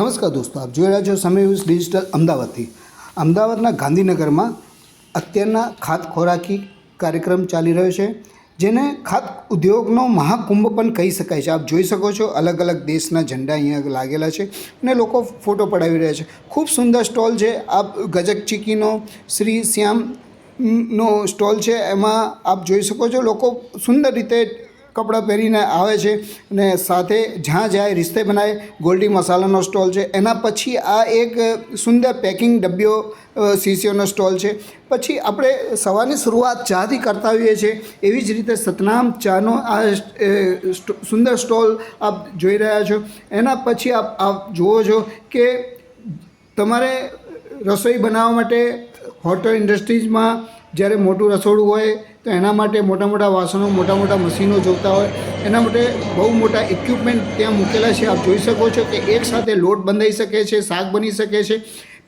નમસ્કાર દોસ્તો, આપ જોઈ રહ્યા છો સમય ન્યૂઝ ડિજિટલ અમદાવાદથી. અમદાવાદના ગાંધીનગરમાં અત્યારના ખાત ખોરાકી કાર્યક્રમ ચાલી રહ્યો છે, જેને ખાત ઉદ્યોગનો મહાકુંભ પણ કહી શકાય છે. આપ જોઈ શકો છો અલગ અલગ દેશના ઝંડા અહીંયા લાગેલા છે અને લોકો ફોટો પડાવી રહ્યા છે. ખૂબ સુંદર સ્ટોલ છે. આપ ગજક ચીકીનો, શ્રી શ્યામ નો સ્ટોલ છે. એમાં આપ જોઈ શકો છો, લોકો સુંદર રીતે કપડાં પહેરીને આવે છે અને સાથે જ્યાં જાય, રિશ્તે બનાય ગોલ્ડી મસાલાનો સ્ટોલ છે. એના પછી આ એક સુંદર પેકિંગ ડબ્બીઓ શીશીઓનો સ્ટોલ છે. પછી આપણે સવારની શરૂઆત ચાથી કરતા હોઈએ છીએ. એવી જ રીતે સતનામ ચાનો આ સુંદર સ્ટોલ આપ જોઈ રહ્યા છો. એના પછી આપ આપ જુઓ છો કે તમારે રસોઈ બનાવવા માટે હોટલ ઇન્ડસ્ટ્રીઝમાં જ્યારે મોટું રસોડું હોય, તો એના માટે મોટા મોટા વાસણો, મોટા મોટા મશીનો જોતા હોય. એના માટે બહુ મોટા ઇક્વિપમેન્ટ ત્યાં મૂકેલા છે. આપ જોઈ શકો છો કે એક સાથે લોટ બંધાઈ શકે છે, શાક બની શકે છે.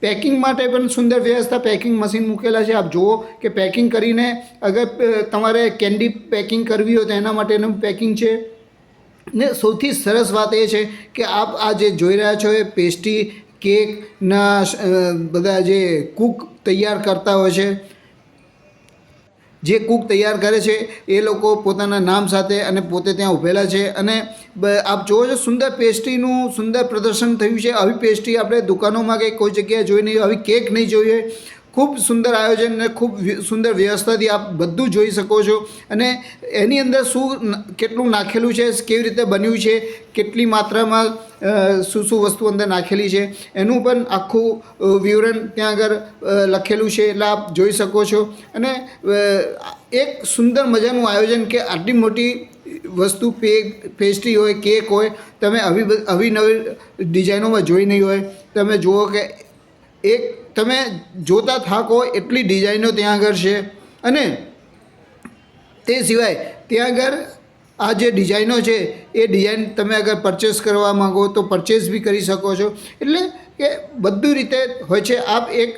પેકિંગ માટે પણ સુંદર વ્યવસ્થા પેકિંગ મશીન મૂકેલા છે. આપ જુઓ કે પેકિંગ કરીને અગર તમારે કેન્ડી પેકિંગ કરવી હોય તો એના માટેનું પેકિંગ છે. ને સૌથી સરસ વાત એ છે કે આપ આ જે જોઈ રહ્યા છો એ પેસ્ટ્રી કેકના બધા જે કૂક તૈયાર કરતા હોય છે. જે કૂક તૈયાર કરે છે, એ લોકો પોતાના નામ સાથે અને પોતે ત્યાં ઊભેલા છે અને આપ જોવો છો, સુંદર પેસ્ટ્રીનું સુંદર પ્રદર્શન થયું છે. આવી પેસ્ટ્રી આપણે દુકાનોમાં કે કોઈ જગ્યાએ જોઈ નહીં, આવી કેક નહીં જોઈએ. ખૂબ સુંદર આયોજન અને ખૂબ સુંદર વ્યવસ્થાથી આપ બધું જોઈ શકો છો. અને એની અંદર શું કેટલું નાખેલું છે, કેવી રીતે બન્યું છે, કેટલી માત્રામાં શું શું વસ્તુ અંદર નાખેલી છે, એનું પણ આખું વિવરણ ત્યાં આગળ લખેલું છે એટલે આપ જોઈ શકો છો. અને એક સુંદર મજાનું આયોજન કે આટલી મોટી વસ્તુ પે પેસ્ટ્રી હોય કેક હોય, તમે આવી આવી નવી ડિઝાઇનોમાં જોઈ નહીં હોય. તમે જુઓ કે એક તમે જોતા થાકો એટલી ડિઝાઇનો ત્યાં આગળ છે અને તે સિવાય ત્યાં આગળ આ જે ડિઝાઇનો છે એ ડિઝાઇન તમે અગર પરચેસ કરવા માંગો તો પરચેસ બી કરી શકો છો એટલે કે બધું રીતે હોય છે આપ એક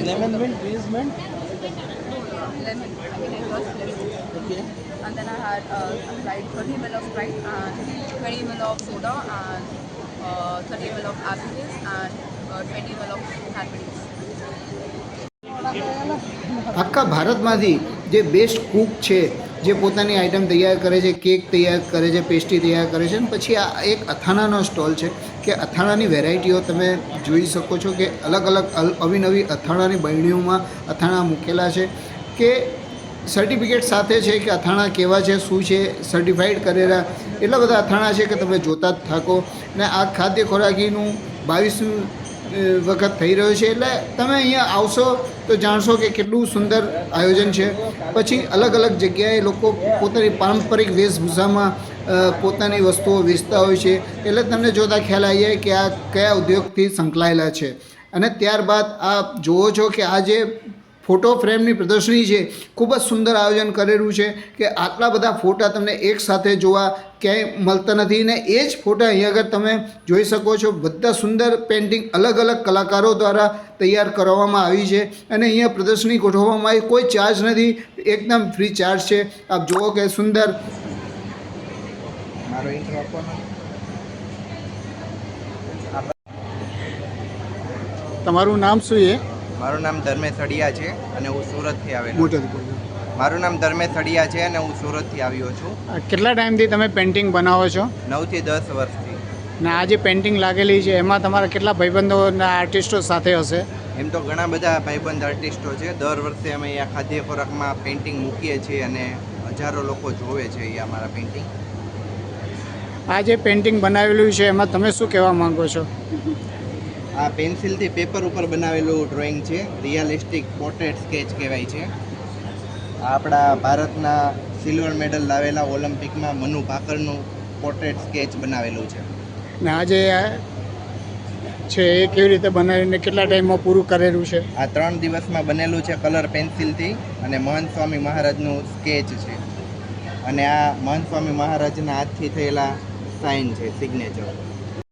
lemon mint, uh, mint, mint. Lemon. I mean, I crushed lemon, Okay. and then I had uh, applied 30 ml of Sprite and 20 ml of soda and uh, 30 ml of apple juice and uh, 20 ml of cranberries. આખા ભારતમાંથી જે best cook છે જે પોતાની item તૈયાર કરે છે cake તૈયાર કરે છે પેસ્ટ્રી તૈયાર કરે છે અને પછી આ એક અથાણાનો સ્ટોલ છે કે અથાણાની વેરાયટીઓ તમે જોઈ શકો છો કે અલગ અલગ અલ- અવિનવી અથાણાની બરણીઓમાં અથાણા મૂકેલા છે કે સર્ટિફિકેટ સાથે છે કે અથાણા કેવા છે, શું છે સર્ટિફાઈડ કરેલા, એટલા બધા અથાણા છે કે તમે જોતા જ થાકો. ને આ ખાદ્ય ખોરાકીનું બાવીસમી વખત થઈ રહ્યો છે. એટલે તમે અહીંયા આવશો તો જાણશો કે કેટલું સુંદર આયોજન છે. પછી અલગ અલગ જગ્યાએ લોકો પોતાની પારંપરિક વેશભૂષામાં પોતાની વસ્તુઓ વેચતા હોય છે. એટલે તમને જોતાં ખ્યાલ આવી જાય કે આ કયા ઉદ્યોગથી સંકળાયેલા છે. અને ત્યારબાદ આપ જુઓ છો કે આ જે ફોટો ફ્રેમની પ્રદર્શની છે. ખૂબ જ સુંદર આયોજન કરેલું છે કે આટલા બધા ફોટા તમને એક સાથે જોવા ક્યાંય મળતા નથી ને એ જ ફોટા અહીંયા આગળ તમે જોઈ શકો છો. બધા સુંદર પેઇન્ટિંગ અલગ અલગ કલાકારો દ્વારા તૈયાર કરવામાં આવી છે અને અહીંયા પ્રદર્શની ગોઠવવામાં આવી. કોઈ ચાર્જ નથી એકદમ ફ્રી ચાર્જ છે. આપ જુઓ કે સુંદર મારો ઇન્ટ્રો તમારું નામ શું છે? મારું નામ ધર્મેશ અડિયા છે અને હું સુરતથી આવેલો મારું નામ ધર્મેશ અડિયા છે અને હું સુરતથી આવ્યો છું. કેટલા ટાઈમથી તમે પેઇન્ટિંગ બનાવો છો? નવથી દસ વર્ષથી. ને આ જે પેઇન્ટિંગ લાગેલી છે એમાં તમારા કેટલા ભાઈબંધો આર્ટિસ્ટો સાથે હશે? એમ તો ઘણા બધા ભાઈબંધ આર્ટિસ્ટો છે. દર વર્ષે અમે અહીંયા ખાદ્ય ખોરાકમાં પેઇન્ટિંગ મૂકીએ છીએ અને હજારો લોકો જોવે છે અહીંયા અમારા પેઇન્ટિંગ. આ જે પેઇન્ટિંગ બનાવેલું છે એમાં તમે શું કહેવા માંગો છો? આ પેન્સિલથી પેપર ઉપર બનાવેલું ડ્રોઈંગ છે. રિયલિસ્ટિક પોર્ટ્રેટ સ્કેચ કહેવાય છે. આ આપણા ભારતના સિલ્વર મેડલ લાવેલા ઓલિમ્પિકમાં મનુ ભાકરનું પોર્ટ્રેટ સ્કેચ બનાવેલું છે. ને આજે આ છે એ કેવી રીતે બનાવીને કેટલા ટાઈમમાં પૂરું કરેલું છે? આ ત્રણ દિવસમાં બનેલું છે કલર પેન્સિલથી અને મહંત સ્વામી મહારાજનું સ્કેચ છે. અને આ મહંત સ્વામી મહારાજના હાથથી થયેલા સાઇન છે સિગ્નેચર